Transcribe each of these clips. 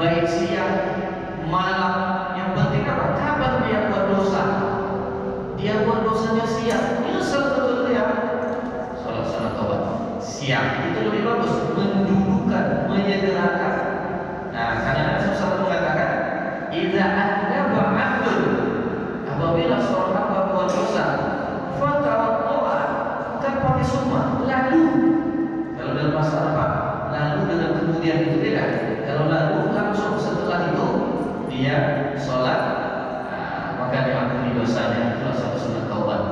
baik siang malam. Yang penting apa? Kapan dia buat dosa? Dia buat dosanya siang. Nyesel betul dia salat sunat taubat siang dia sholat nah, maka diampuni dosanya itulah satu sunat taubat.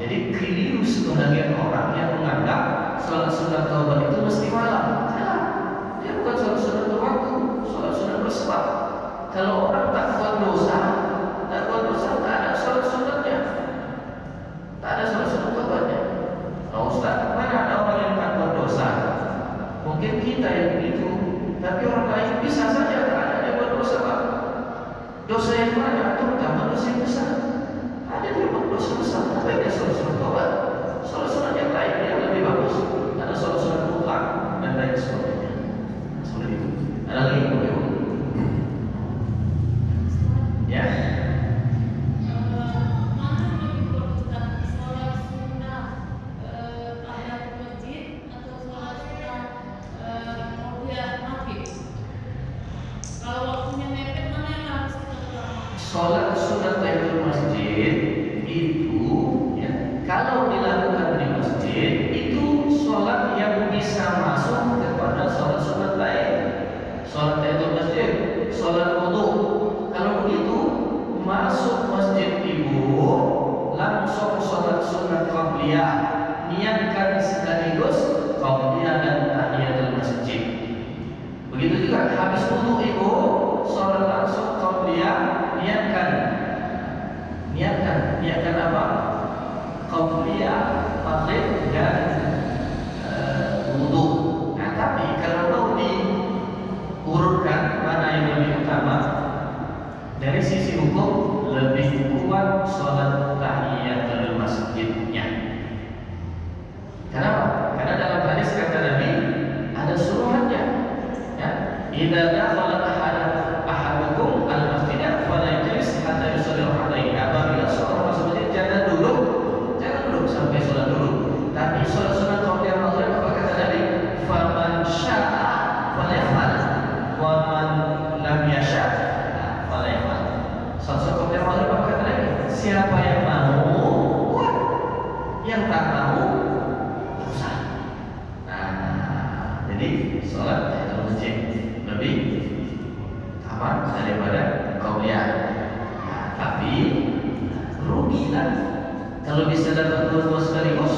Jadi keliru sebagian orang yang menganggap sholat sunat taubat itu mesti malam. Salah dia bukan sholat sunat berwaktu sholat sunat bersebab kalau orang tak buat dosa tak buat dosa tak ada sholat sunatnya. Tak ada sholat sunat taubatnya. Oh Ustaz, mana ada orang yang tak buat dosa? Mungkin kita yang begitu tapi orang lain bisa saja tak ada dia buat dosa Pak dosa yang banyak terutama dosa yang besar. Ada dia buat dosa besar. Tapi sunat taubat sholat sunat yang lain yang lebih bagus. Ada sunat mutlak dan lain sebagainya. Seperti itu. Ada lagi yang Sholat sunat tahiyatul masjid itu ya, kalau dilakukan di masjid itu sholat yang bisa masuk kepada sholat sunat lain. Sholat tahiyatul masjid, sholat wudu. Kalau begitu masuk masjid ibu langsung sholat sunat qabliyah niatkan sekaligus qabliyah dan tahiyatul masjid. Begitu juga habis wudu ibu sholat langsung qabliyah niatkan. Niatkan. Niatkan apa? Qabliyah maghrib dan uh, wudu. Nah tapi kalau mau diurutkan mana yang lebih utama dari sisi hukum lebih kuat sholat tahiyatul masjidnya. Kenapa? karena dalam hadis kata Nabi ada suruhannya ya. Idza dakhala ahad ahadukum al-masjid fala yajlis hatta yusalli rak'atain apabila seorang masuk masjid jangan duduk jangan duduk sampai sholat dulu tapi sholat sunat qabliyah maghrib apa kata Nabi faman syaa falyafal wa man lam yasha falyafal sholat sunat qabliyah maghrib apa kata Nabi siapa yang mau buat yang tak mau usah nah jadi sholat tahiyatul masjid lebih aman daripada qabliyah nah, tapi rugilah kalau bisa dapat dua-dua sekaligus